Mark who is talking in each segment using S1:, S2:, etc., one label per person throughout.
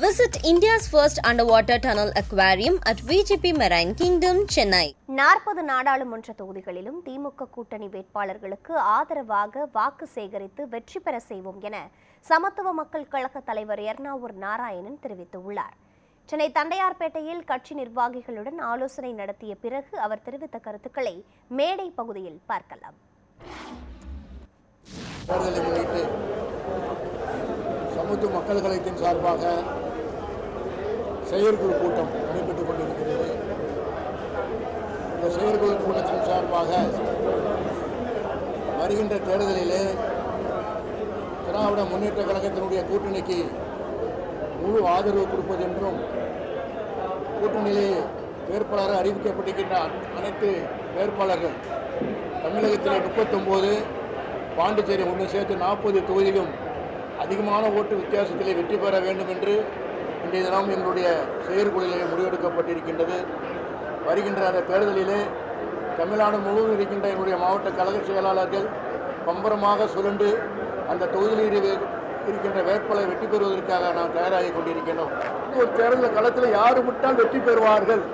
S1: Visit India's first underwater tunnel aquarium at VGP Marine Kingdom, Chennai.
S2: நாற்பது நாடாளுமன்ற தொகுதிகளிலும் திமுக கூட்டணி வேட்பாளர்களுக்கு ஆதரவாக வாக்கு சேகரித்து வெற்றி பெற செய்வோம் என சமத்துவ மக்கள் கழக தலைவர் எர்ணாவூர் நாராயணன் தெரிவித்துள்ளார் சென்னை தண்டையார்பேட்டையில் கட்சி நிர்வாகிகளுடன் ஆலோசனை நடத்திய பிறகு அவர் தெரிவித்த கருத்துக்களை மேடை பகுதியில் பார்க்கலாம்
S3: சமத்துவ மக்கள் கழகத்தின் சார்பாக செயற்குழு கூட்டம் நடைபெற்றுக் கொண்டிருக்கிறது. இந்த செயற்குழு கூட்டத்தின் சார்பாக வருகின்ற தேர்தலிலே திராவிட முன்னேற்ற கழகத்தினுடைய கூட்டணிக்கு முழு ஆதரவு கொடுப்பது என்றும் கூட்டணியிலே வேட்பாளர் அறிவிக்கப்பட்டிருக்கின்ற அனைத்து வேட்பாளர்கள் தமிழகத்திலே முப்பத்தொம்போது பாண்டிச்சேரி ஒன்று சேர்த்து நாற்பது தொகுதியிலும் அதிகமான ஓட்டு வித்தியாசத்திலே வெற்றி பெற வேண்டும் என்று இன்றைய தினம் எங்களுடைய செயற்குழுவிலே முடிவெடுக்கப்பட்டிருக்கின்றது. வருகின்ற அந்த தேர்தலிலே தமிழ்நாடு முழுவதும் இருக்கின்ற எங்களுடைய மாவட்ட கழக செயலாளர்கள் பம்பரமாக சுருண்டு அந்த தொகுதியில் இருக்கின்ற வேட்பாளரை வெற்றி பெறுவதற்காக நாம் தயாராகி கொண்டிருக்கின்றோம். ஒரு தேர்தல் களத்தில் யார் விட்டால் வெற்றி பெறுவார்கள்?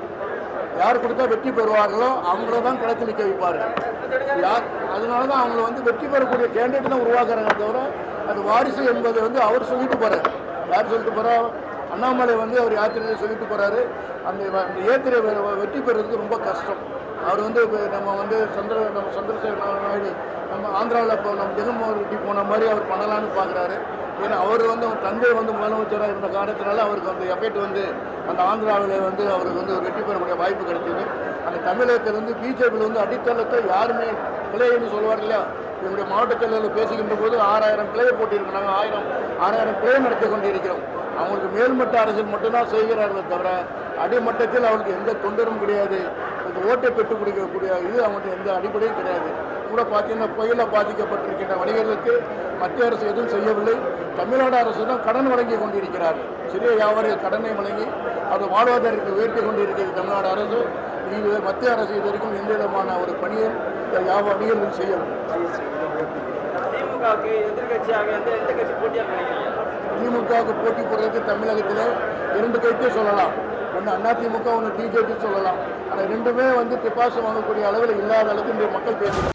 S3: யார் கொடுத்தா வெற்றி பெறுவார்களோ அவங்கள தான் களத்தில் நிற்க வைப்பார்கள். யார் அதனால தான் அவங்கள வந்து வெற்றி பெறக்கூடிய கேண்டிடேட் தான் உருவாக்குறாங்க தவிர அது வாரிசு என்பது வந்து அவர் சொல்லிட்டு போகிறார் யார் சொல்லிட்டு போகிறா அண்ணாமலை வந்து அவர் யாத்திரையில் சொல்லிட்டு போறாரு. அந்த அந்த யாத்திரை வெற்றி பெறுறதுக்கு ரொம்ப கஷ்டம். அவர் வந்து நம்ம வந்து சந்திர நம்ம சந்திரசேகர நாயுடு நம்ம ஆந்திராவில் இப்போ நம்ம ஜெகன்மோகன் ரெட்டி போன மாதிரி அவர் பண்ணலான்னு பார்க்குறாரு ஏன்னா அவர் வந்து அவர் தந்தை வந்து முதலமைச்சராக இருந்த காரணத்தினால அவருக்கு அந்த எஃபெக்ட் வந்து அந்த ஆந்திராவில் வந்து அவருக்கு வந்து ஒரு வெற்றி பெறக்கூடிய வாய்ப்பு கிடைச்சிது. அந்த தமிழகத்தில் வந்து பிஜேபியில் வந்து அடித்தளத்தை யாருமே கிளைன்னு சொல்லுவார் இல்லையா? என்னுடைய மாவட்ட செயலர்கள் பேசுகின்ற போது ஆறாயிரம் கிளையை போட்டிருக்கோம் நாங்கள் ஆயிரம் ஆறாயிரம் கிளை நடத்தி கொண்டிருக்கிறோம். அவங்களுக்கு மேல்மட்ட அரசியல் மட்டும்தான் செய்கிறார்களே தவிர அடிமட்டத்தில் அவருக்கு எந்த தொண்டரும் கிடையாது. அந்த ஓட்டை பெற்றுக் கொடுக்கக்கூடிய இது அவங்களுக்கு எந்த அடிப்படையும் கிடையாது. கூட பார்த்தீங்கன்னா புயலில் பாதிக்கப்பட்டிருக்கின்ற வணிகர்களுக்கு மத்திய அரசு எதுவும் செய்யவில்லை. தமிழ்நாடு அரசு தான் கடன் வழங்கி கொண்டிருக்கிறார் சிறிய வியாபாரிகள் கடனை வழங்கி அது வாழ்வாதாரத்தை உயர்த்தி கொண்டிருக்கிறது தமிழ்நாடு அரசு. இது மத்திய அரசு இது வரைக்கும் எந்த விதமான ஒரு பணியும் இந்த வியாபாரிகள் செய்யவில்லை.
S4: திமுகவுக்கு எதிர்கட்சியாக எந்த எந்த கட்சி போட்டியாக நினைக்கிறீங்க?
S3: திமுகவுக்கு போட்டி போடுறதுக்கு தமிழகத்தில் இரண்டு கைத்தே சொல்லலாம். ஒன்று அதிமுக ஒன்று பிஜேபி சொல்லலாம். ஆனால் ரெண்டுமே வந்து டிபாசிட் வாங்கக்கூடிய அளவில் இல்லாத அளவுக்கு இன்றைய மக்கள் பேசுகிறாங்க.